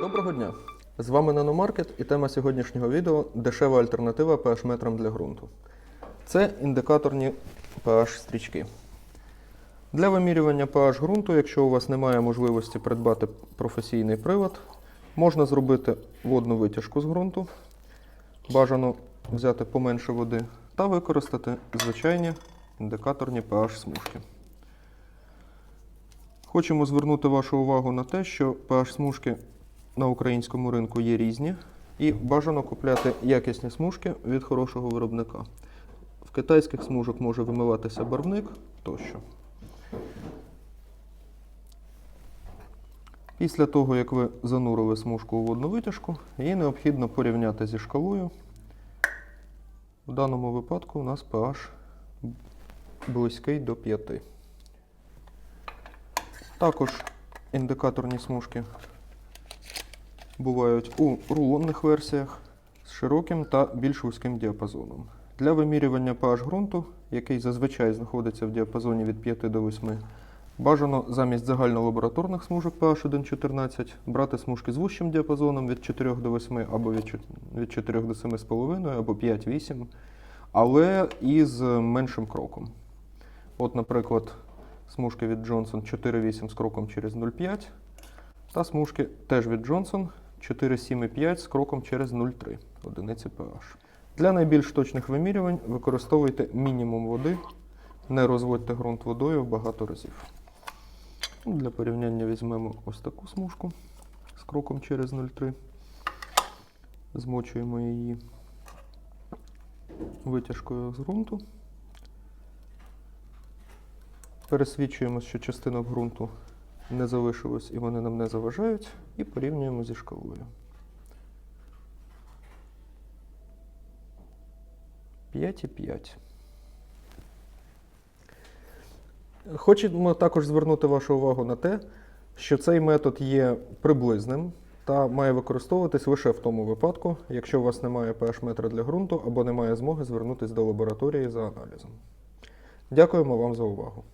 Доброго дня! З вами Наномаркет і тема сьогоднішнього відео дешева альтернатива pH-метрам для ґрунту. Це індикаторні pH-стрічки. Для вимірювання pH ґрунту, якщо у вас немає можливості придбати професійний привод, можна зробити водну витяжку з ґрунту. Бажано взяти поменше води та використати звичайні індикаторні pH-смужки. Хочемо звернути вашу увагу на те, що pH-смужки на українському ринку є різні, і бажано купляти якісні смужки від хорошого виробника. В китайських смужок може вимиватися барвник тощо. Після того, як ви занурили смужку у водну витяжку, її необхідно порівняти зі шкалою. В даному випадку у нас pH близький до 5. Також індикаторні смужки бувають у рулонних версіях з широким та більш вузьким діапазоном. Для вимірювання pH ґрунту, який зазвичай знаходиться в діапазоні від 5 до 8, бажано замість загальнолабораторних смужок pH 1,14 брати смужки з вущим діапазоном від 4 до 8 або від 4 до 7,5 або 5-8, але із меншим кроком. От, наприклад, смужки від Johnson 4,8 з кроком через 0,5 та смужки теж від Johnson 4,7,5 з кроком через 0,3 одиниці pH. Для найбільш точних вимірювань використовуйте мінімум води, не розводьте ґрунт водою багато разів. Для порівняння візьмемо ось таку смужку з кроком через 0,3. Змочуємо її витяжкою з ґрунту. Пересвідчуємо, що частинок ґрунту не залишилось і вони нам не заважають, і порівнюємо зі шкалою. 5,5. Хочемо також звернути вашу увагу на те, що цей метод є приблизним та має використовуватись лише в тому випадку, якщо у вас немає pH-метра для ґрунту або немає змоги звернутися до лабораторії за аналізом. Дякуємо вам за увагу.